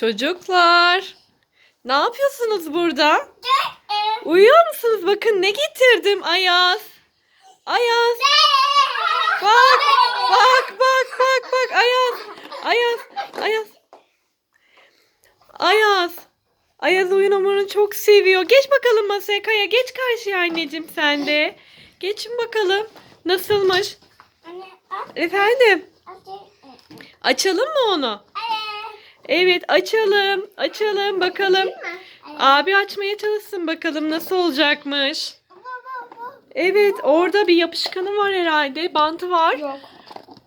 Çocuklar. Ne yapıyorsunuz burada? Uyuyor musunuz? Bakın ne getirdim Ayaz. Ayaz. Bak, bak, bak, bak, bak. Ayaz. Ayaz. Ayaz. Ayaz. Ayaz oyun hamurunu çok seviyor. Geç bakalım masaya Kaya. Geç karşıya anneciğim sen de. Geçin bakalım. Nasılmış? Efendim? Açalım mı onu? Evet açalım. Açalım bakalım. Abi açmaya çalışsın bakalım nasıl olacakmış. Evet orada bir yapışkanı var herhalde. Bantı var. Yok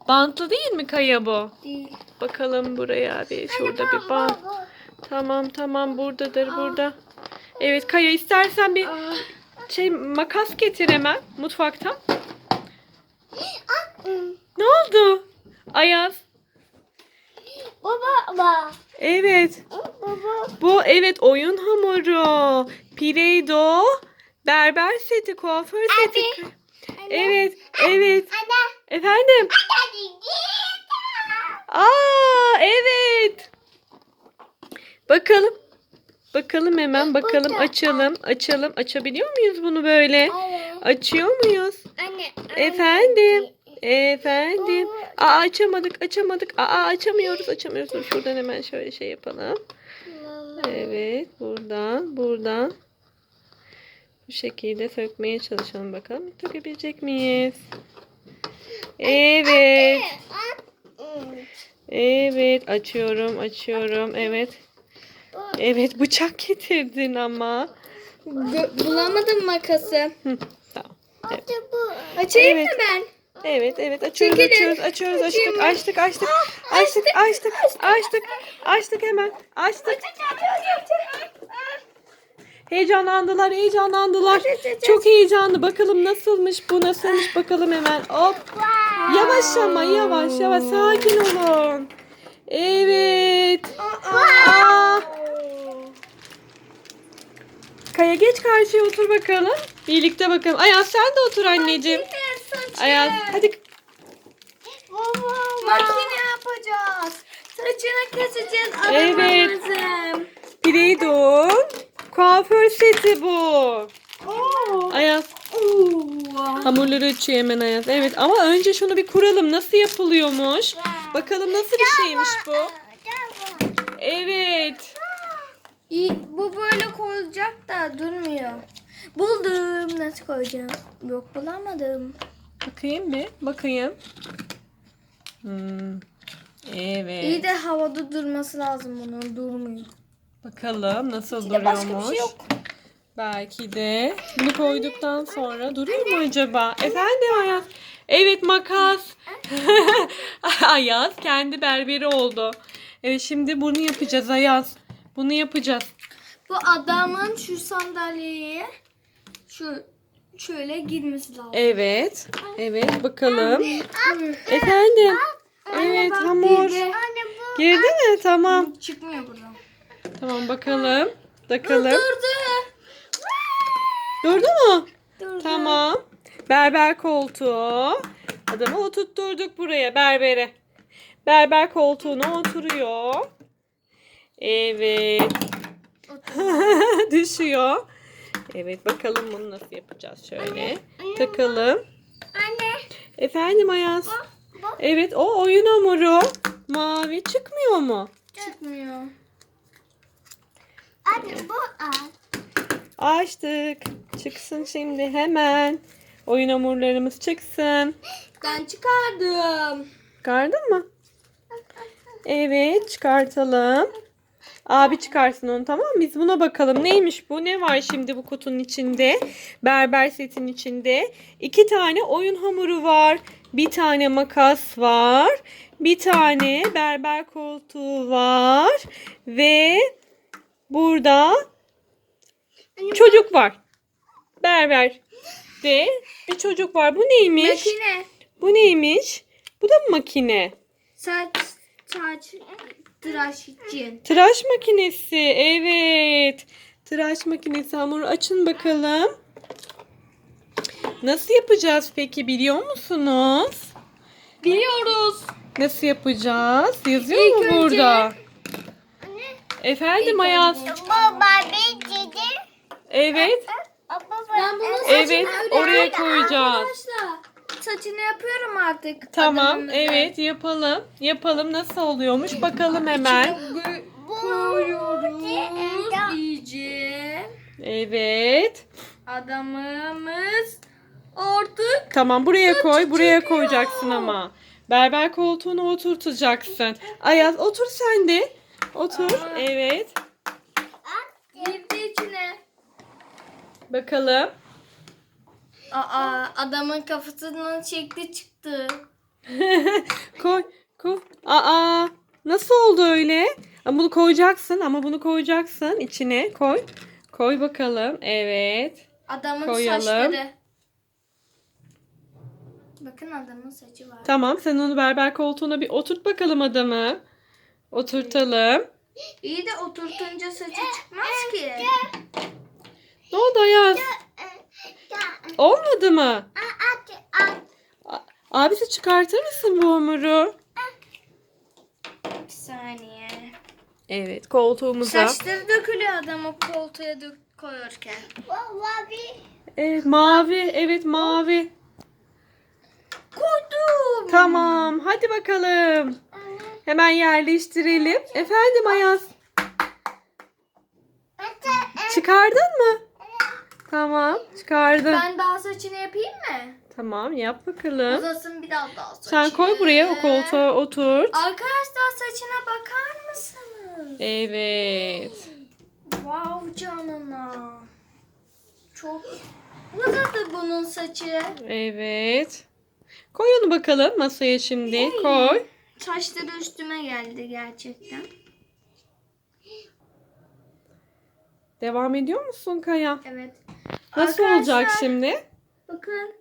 Bantlı değil mi Kaya bu? değil. Bakalım buraya bir. Şurada bir bant. Tamam tamam buradadır burada. Evet Kaya istersen bir şey makas getir hemen mutfaktan. Ne oldu? Ayaz. Baba baba. Evet. Baba. Bu evet oyun hamuru. Play-Doh. Berber seti, kuaför seti. Evet, evet. Anne. Efendim? Aa, evet. Bakalım. Bakalım hemen bakalım Burada. açalım. Açalım. Açabiliyor muyuz bunu böyle? Anne. Açıyor muyuz? Anne. Efendim. Efendim. Aa açamadık, açamadık. Aa açamıyoruz, açamıyoruz. Dur şuradan hemen şöyle şey yapalım. Evet, buradan, buradan. Bu şekilde sökmeye çalışalım bakalım. Sökebilecek miyiz? Evet. Evet, açıyorum, açıyorum. Evet. Evet, bıçak getirdin ama. Bulamadım makası. Hı, tamam. Evet. Açayım Evet. mı ben? Evet, evet. Açıyoruz, Çekilin. açıyoruz, açıyoruz, açtık, Açayım mı? açtık, açtık, açtık, açtık, açtık, açtık hemen, açtık. Heyecanlandılar, heyecanlandılar. Çok heyecanlı. Bakalım nasılmış bu, nasılmış bakalım hemen. Hop. Yavaş ama yavaş, yavaş. Sakin olun. Evet. Aa. Kaya geç karşıya otur bakalım. Birlikte bakalım. Ayaz sen de otur anneciğim. Ayaz hadi. Makine yapacağız. Saçını keseceğiz. Evet. Arabamızın. Play-Doh. Kuaför seti bu. Oo. Ayaz Oo. hamurları açıyor hemen Ayaz. Evet ama önce şunu bir kuralım. Nasıl yapılıyormuş? Bakalım nasıl bir şeymiş bu? Evet. İyi, bu böyle koyulacak da durmuyor. Buldum. Nasıl koyacağım? Yok bulamadım. Bakayım bir. Bakayım. Hmm. Evet. İyi de havada durması lazım bunun. Durmuyor. Bakalım nasıl Bir de başka bir duruyormuş. şey yok. Belki de bunu koyduktan sonra duruyor mu acaba? Efendim Ayaz? Evet makas. Ayaz kendi berberi oldu. Evet şimdi bunu yapacağız Ayaz. Bunu yapacağız. Bu adamın şu sandalyeye şu şöyle girmesi lazım. Evet. Evet bakalım. Efendim. Evet hamur. girdi. Girdi mi? Tamam. Çıkmıyor buradan. Tamam bakalım. Bakalım. Durdu. Durdu mu? Durdu. Tamam. Berber koltuğu. Adamı oturtturduk buraya berbere. Berber koltuğuna oturuyor. Evet. Düşüyor. Evet bakalım bunu nasıl yapacağız şöyle. Takalım. Anne. Efendim Ayaz. bak. Evet o oyun hamuru. Mavi çıkmıyor mu? Çıkmıyor. Anne bu Açtık. Çıksın şimdi hemen. Oyun hamurlarımız çıksın. Ben çıkardım. Çıkardın mı? Evet çıkartalım. Abi çıkarsın onu tamam? Biz buna bakalım. Neymiş bu? Ne var şimdi bu kutunun içinde? Berber setin içinde. İki tane oyun hamuru var. Bir tane makas var. Bir tane berber koltuğu var. Ve burada çocuk var. Berber de bir çocuk var. Bu neymiş? Makine. Bu neymiş? Bu da mı makine? Saç saç tıraş için. Tıraş makinesi. Evet. Tıraş makinesi hamuru açın bakalım. Nasıl yapacağız peki biliyor musunuz? Biliyoruz. Nasıl yapacağız? Yazıyor İlk mu önce- burada? Efendim Ayaz. Baba bir dedi. Evet. Ben bunun Evet, oraya koyacağız. Arkadaşlar saçını yapıyorum artık. Tamam. adamımızın. Evet yapalım. Yapalım nasıl oluyormuş bakalım hemen. Koyuyoruz iyice. Evet. Adamımız artık Tamam buraya koy. Buraya koyacaksın ama. Berber koltuğuna oturtacaksın. Ayaz otur sen de. Otur. Aa. Evet. girdi içine. Bakalım. Aa adamın kafasından çekti çıktı. koy. Koy. Aa. Nasıl oldu öyle? Ama bunu koyacaksın ama bunu koyacaksın içine. Koy. Koy bakalım. Evet. Adamın Koyalım. saçları. Bakın adamın saçı var. Tamam sen onu berber koltuğuna bir oturt bakalım adamı. Oturtalım. İyi de oturtunca saçı çıkmaz ki. Ne oldu Ayaz? Olmadı mı? Abisi çıkartır mısın bu hamuru? Bir saniye. Evet koltuğumuza. Saçları dökülüyor adamı koltuğa dök koyarken. Bir. Evet mavi. Evet mavi. Koydum. Tamam hadi bakalım. Hemen yerleştirelim. Efendim Ayaz. Çıkardın mı? Tamam çıkardım. Ben daha saçını yapayım mı? Tamam yap bakalım. Uzasın biraz daha saçı. Sen koy buraya o koltuğa oturt. Arkadaşlar saçına bakar mısınız? Evet. Wow canına. Çok uzadı bunun saçı. Evet. Koy onu bakalım masaya şimdi. Koy. Saçları üstüme geldi gerçekten. Devam ediyor musun Kaya? Evet. Nasıl Arkadaşlar, olacak şimdi? Bakın.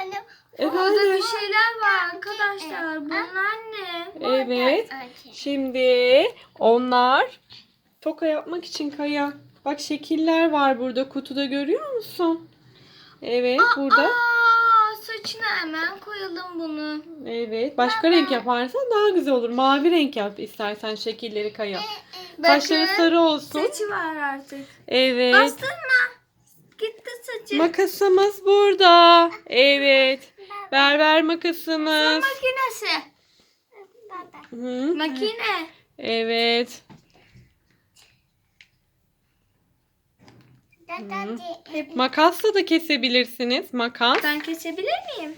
Anne. Burada Efendim? bir şeyler var arkadaşlar. Bunlar ne? Evet. Şimdi onlar toka yapmak için Kaya. Bak şekiller var burada kutuda görüyor musun? Evet burada. Aa, saçına hemen koyalım bunu. Evet. Başka renk yaparsan daha güzel olur. Mavi renk yap istersen şekilleri Kaya. Saçları Bakın, sarı olsun. Saçı var artık. Evet. Bastırma. Gitti saçı. Makasımız burada. Evet. Berber makasımız. Makinesi. Hı. Makine. Evet. Makasla da kesebilirsiniz. Makas. Ben kesebilir miyim?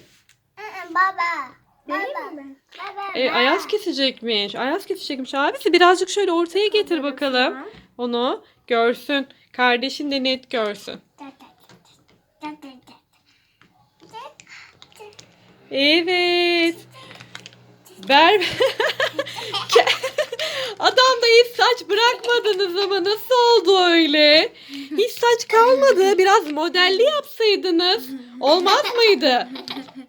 Baba. Vereyim mi? Baba. E, Ayaz kesecekmiş. Ayaz kesecekmiş. Abisi birazcık şöyle ortaya getir bakalım. Onu görsün. Kardeşin de net görsün. Evet. Ver. Adamda hiç saç bırakmadınız ama nasıl oldu öyle? Hiç saç kalmadı. Biraz modelli yapsaydınız. Olmaz mıydı?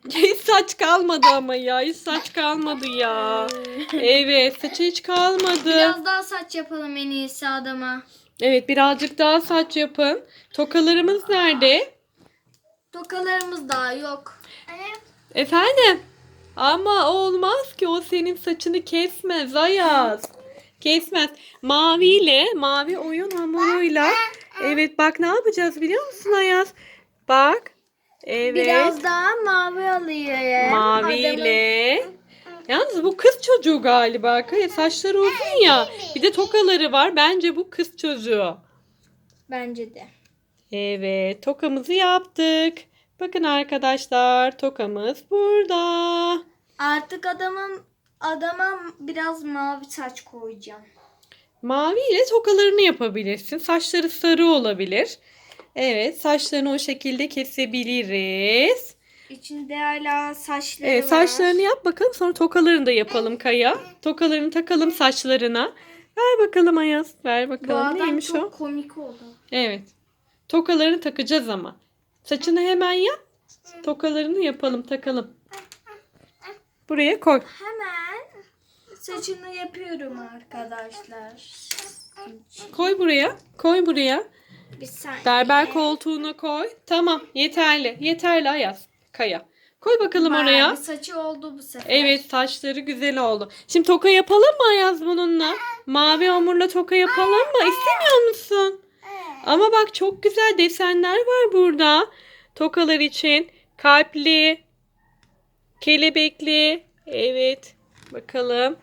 Hiç saç kalmadı ama ya. Hiç saç kalmadı ya. Evet saçı hiç kalmadı. Biraz daha saç yapalım en iyisi adama. Evet birazcık daha saç yapın. Tokalarımız nerede? Tokalarımız daha yok. Efendim? Ama olmaz ki o senin saçını kesmez Ayaz. Kesmez. Maviyle, mavi oyun hamuruyla. Evet bak ne yapacağız biliyor musun Ayaz? Bak. Evet. Biraz daha mavi alayım. Maviyle. Yalnız bu kız çocuğu galiba. Kaya saçları uzun ya. Bir de tokaları var. Bence bu kız çocuğu. Bence de. Evet, tokamızı yaptık. Bakın arkadaşlar, tokamız burada. Artık adamın adama biraz mavi saç koyacağım. Mavi ile tokalarını yapabilirsin. Saçları sarı olabilir. Evet, saçlarını o şekilde kesebiliriz. İçinde hala saçları Evet, var. saçlarını yap bakalım. Sonra tokalarını da yapalım Kaya. Tokalarını takalım saçlarına. Ver bakalım Ayaz. Ver Bu bakalım. adam Neymiş çok o? komik oldu. Evet. Tokalarını takacağız ama. Saçını hemen yap. Tokalarını yapalım, takalım. Buraya koy. Hemen saçını yapıyorum arkadaşlar. Koy buraya. Koy buraya. Bir saniye. Berber koltuğuna koy. Tamam, yeterli. Yeterli Ayaz. Kaya. Koy bakalım Bayağı oraya. bir saçı oldu bu sefer. Evet, saçları güzel oldu. Şimdi toka yapalım mı Ayaz bununla? Mavi hamurla toka yapalım mı? İstemiyor musun? Ama bak çok güzel desenler var burada. Tokalar için. Kalpli, kelebekli. Evet. Bakalım.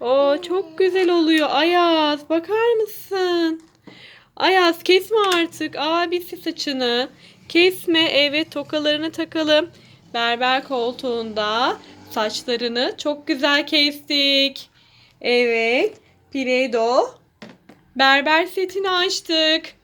Oo çok güzel oluyor. Ayaz bakar mısın? Ayaz kesme artık abisi saçını. Kesme. Evet tokalarını takalım. Berber koltuğunda saçlarını çok güzel kestik. Evet. Play-Doh. Berber setini açtık.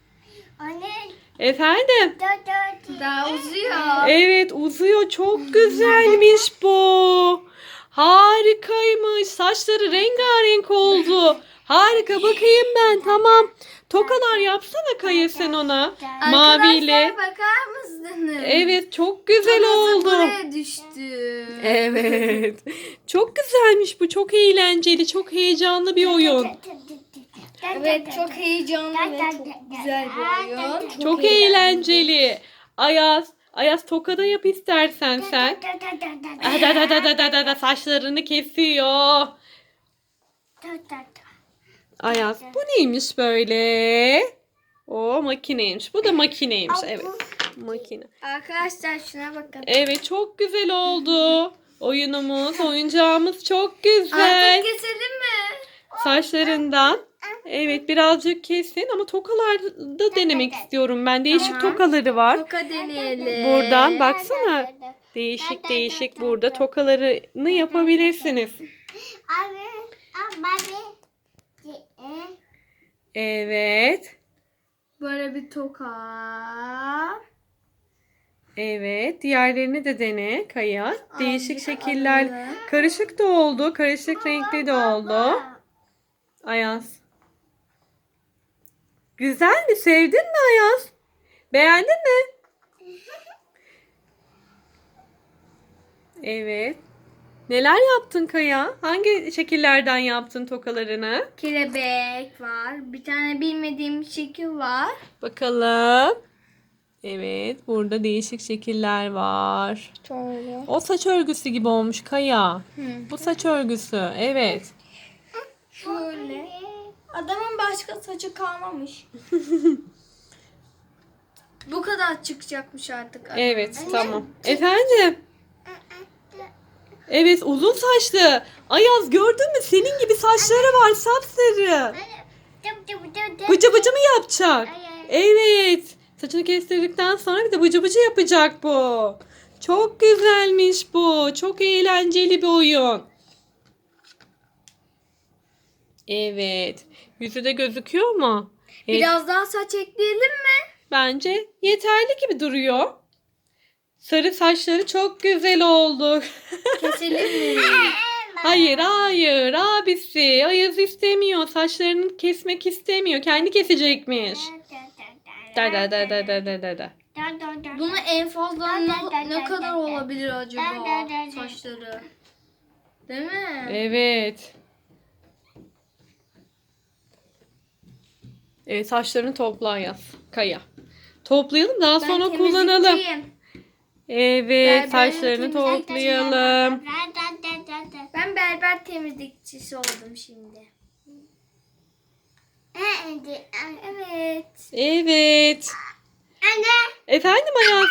Anne. Efendim? Da da da. Daha uzuyor. Evet uzuyor. Çok güzelmiş bu. Harikaymış. Saçları rengarenk oldu. Harika bakayım ben. Tamam. Tokalar yapsana Kaya sen ona. Maviyle. Arkadaşlar bakar mısınız? Evet çok güzel Kafası oldu. buraya düştü. Evet. Çok güzelmiş bu. Çok eğlenceli. Çok heyecanlı bir oyun. Evet çok heyecanlı ve çok güzel bir oyun. Çok eğlenceli. Ayaz. Ayaz tokada yap istersen sen. Ah, Da da da da da da da saçlarını kesiyor. Ayaz bu neymiş böyle? O makineymiş. Bu da makineymiş. Evet. Makine. Arkadaşlar şuna bakın. Evet çok güzel oldu. Oyunumuz, oyuncağımız çok güzel. Artık keselim mi? Saçlarından. Evet birazcık kesin ama tokalarda denemek istiyorum ben. Değişik Tamam. tokaları var. Toka deneyelim. Buradan baksana. Değişik değişik burada tokalarını yapabilirsiniz. Abi. Abi. Evet. Böyle bir toka. Evet. Diğerlerini de dene Kaya. Değişik şekiller. Karışık da oldu. Karışık renkli de oldu. Ayaz. Güzel mi? Sevdin mi Ayaz? Beğendin mi? Evet. Neler yaptın Kaya? Hangi şekillerden yaptın tokalarını? Kelebek var. Bir tane bilmediğim şekil var. Bakalım. Evet, burada değişik şekiller var. Şöyle. O saç örgüsü gibi olmuş Kaya. Bu saç örgüsü. Evet. Şöyle. Adamın başka saçı kalmamış. Bu kadar çıkacakmış artık. Evet, tamam. Efendim? Evet, uzun saçlı. Ayaz gördün mü? Senin gibi saçları var sapsarı. Bıcı bıcı mı yapacak? Evet. Saçını kestirdikten sonra bir de bıcı bıcı yapacak bu. Çok güzelmiş bu. Çok eğlenceli bir oyun. Evet. Yüzü de gözüküyor mu? Evet. Biraz daha saç ekleyelim mi? Bence yeterli gibi duruyor. Sarı saçları çok güzel oldu. Keselim mi? hayır hayır abisi Ayaz istemiyor. Saçlarını kesmek istemiyor. Kendi kesecekmiş. Da da da da da da da da. Bunu en fazla ne, ne kadar olabilir acaba saçları? Değil mi? Evet. Evet saçlarını topla Ayaz. Kaya. Toplayalım daha Ben sonra kullanalım. Evet saçlarını temizlikçisi. toplayalım. Ben berber temizlikçisi oldum şimdi. Evet. Evet. Anne. Efendim Ayaz.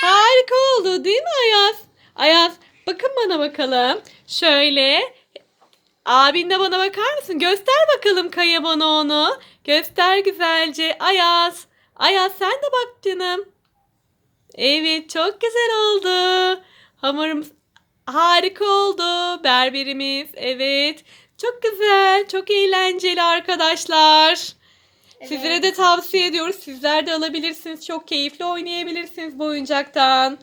Harika oldu değil mi Ayaz? Ayaz bakın bana bakalım. Şöyle. Abin de bana bakar mısın? Göster bakalım Kaya bana onu. Göster güzelce. Ayaz. Ayaz sen de bak canım. Evet çok güzel oldu. Hamurumuz harika oldu. Berberimiz. Evet. Çok güzel. Çok eğlenceli arkadaşlar. Sizlere de tavsiye ediyoruz. Sizler de alabilirsiniz. Çok keyifli oynayabilirsiniz bu oyuncaktan.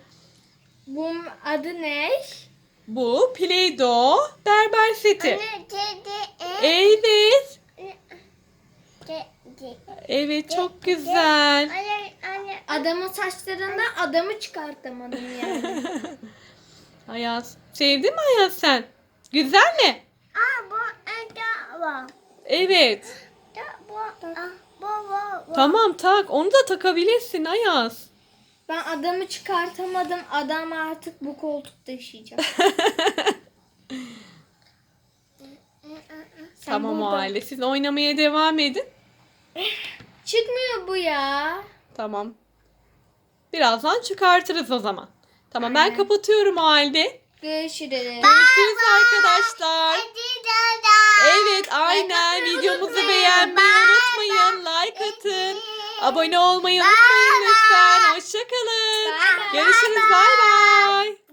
Bunun adı ne? Bu Play-Doh berber seti. Anne. Didi. Evet. Evet çok güzel. Anne. Anne. Adamın saçlarından adamı çıkartamadım yani. Ayaz. Sevdin mi Ayaz sen? Güzel mi? Aa bu da var. Evet. Da bu. Ah bu bu. bu. Tamam tak. Onu da takabilirsin Ayaz. Ben adamı çıkartamadım. Adam artık bu koltukta yaşayacak. Tamam o burada. halde. Siz oynamaya devam edin. Çıkmıyor bu ya. Tamam. Birazdan çıkartırız o zaman. Tamam ben kapatıyorum o halde. Görüşürüz. Görüşürüz arkadaşlar. Evet aynen videomuzu beğenmeyi unutmayın. Like atın. Abone olmayı unutmayın lütfen. Hoşçakalın. Görüşürüz. Bay bay.